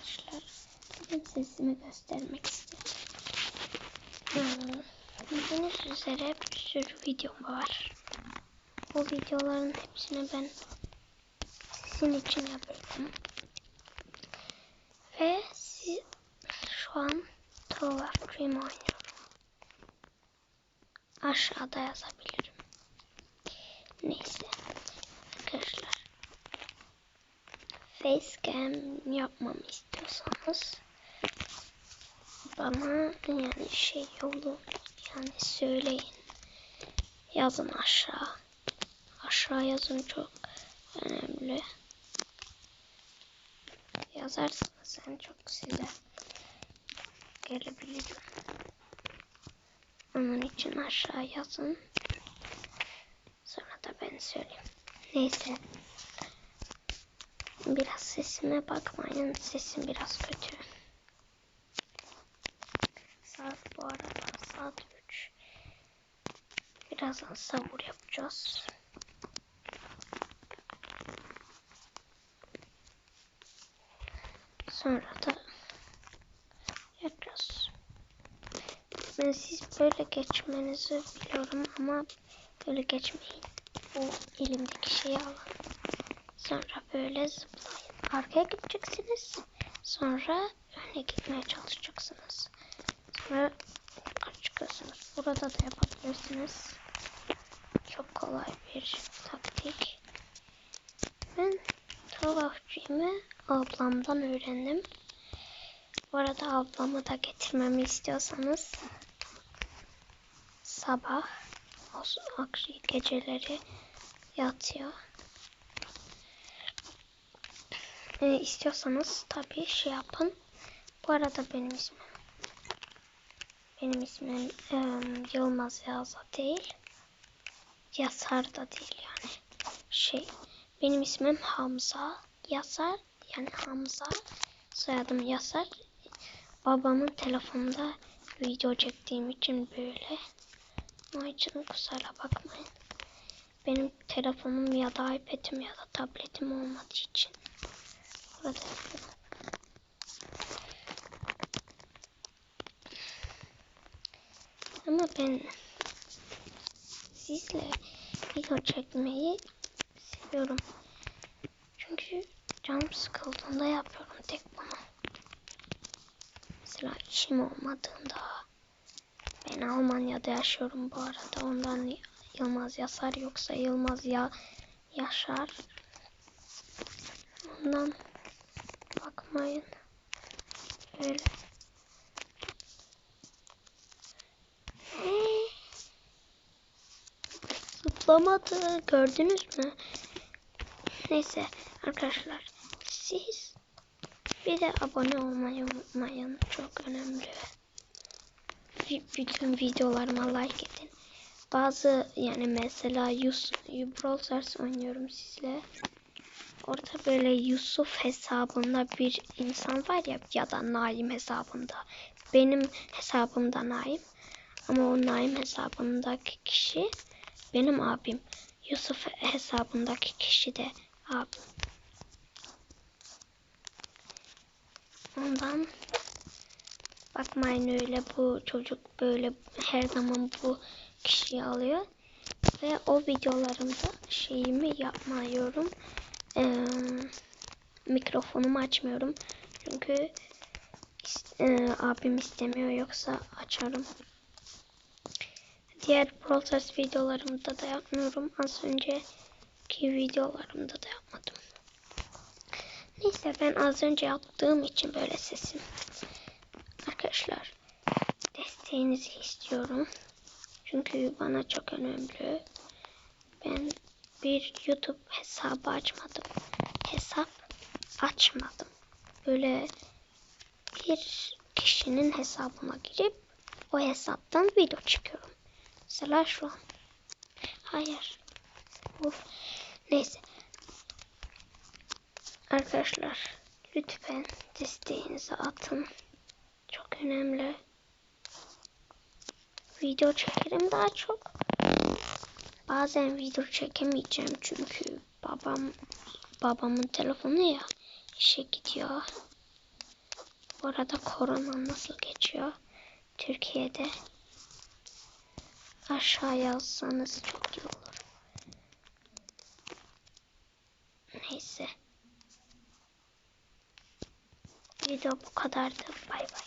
arkadaşlar. Bugün sesimi göstermek istiyorum. Hmm, üzere bir sürü videom var. Bu videoların hepsini ben sizin için yapıyorum. Ve siz şu an Tower Dream oynuyorum. Aşağıda yazabilirim. Neyse. Arkadaşlar. Facecam yapmamı istiyorsanız bana yani şey yolu yani söyleyin. Yazın aşağı. Aşağı yazın çok önemli. Yazarsanız en çok size gelebilirim. Onun için aşağı yazın. Sonra da ben söyleyeyim. Neyse. Biraz sesime bakmayın. Sesim biraz kötü. Saat bu arada saat 3. Birazdan sahur yapacağız. Sonra da yapacağız. Ben siz böyle geçmenizi biliyorum ama böyle geçmeyin. Bu elimdeki şeyi alın. Sonra böyle zıplayın. Arkaya gideceksiniz. Sonra öne gitmeye çalışacaksınız. Sonra yukarı çıkıyorsunuz. Burada da yapabilirsiniz. Çok kolay bir taktik. Ben Tavafçıyımı ablamdan öğrendim. Bu arada ablamı da getirmemi istiyorsanız sabah geceleri yatıyor. E, istiyorsanız tabii şey yapın. Bu arada benim ismim benim ismim e, Yılmaz Yaza değil. Yasar da değil yani. Şey benim ismim Hamza Yasar yani Hamza soyadım Yasar. Babamın telefonunda video çektiğim için böyle. Onun için kusura bakmayın. Benim telefonum ya da iPad'im ya da tabletim olmadığı için. Ama ben sizle video çekmeyi seviyorum. Çünkü canım sıkıldığında yapıyorum tek bunu. Mesela işim olmadığında ben Almanya'da yaşıyorum bu arada. Ondan Yılmaz Yasar yoksa Yılmaz ya Yaşar. Ondan bakmayın. Öyle. Zıplamadı. Gördünüz mü? Neyse arkadaşlar. Siz bir de abone olmayı unutmayın. Çok önemli. Bütün videolarıma like edin. Bazı yani mesela Brawl Stars oynuyorum sizle. Orada böyle Yusuf hesabında bir insan var ya ya da Naim hesabında. Benim hesabımda Naim. Ama o Naim hesabındaki kişi benim abim. Yusuf hesabındaki kişi de abim. Ondan bakmayın öyle bu çocuk böyle her zaman bu kişiyi alıyor. Ve o videolarımda şeyimi yapmıyorum. Ee, mikrofonumu açmıyorum. Çünkü e, abim istemiyor yoksa açarım. Diğer Stars videolarımda da yapmıyorum. Az önceki videolarımda da yapmadım. Neyse ben az önce yaptığım için böyle sesim. Arkadaşlar desteğinizi istiyorum. Çünkü bana çok önemli. Ben bir YouTube hesabı açmadım. Hesap açmadım. Böyle bir kişinin hesabına girip o hesaptan video çıkıyorum. Mesela şu an. Hayır. Of. Neyse. Arkadaşlar lütfen desteğinizi atın. Çok önemli. Video çekerim daha çok. Bazen video çekemeyeceğim çünkü babam babamın telefonu ya işe gidiyor. Bu arada korona nasıl geçiyor? Türkiye'de aşağı yazsanız çok iyi olur. Neyse. Video bu kadardı. Bay bay.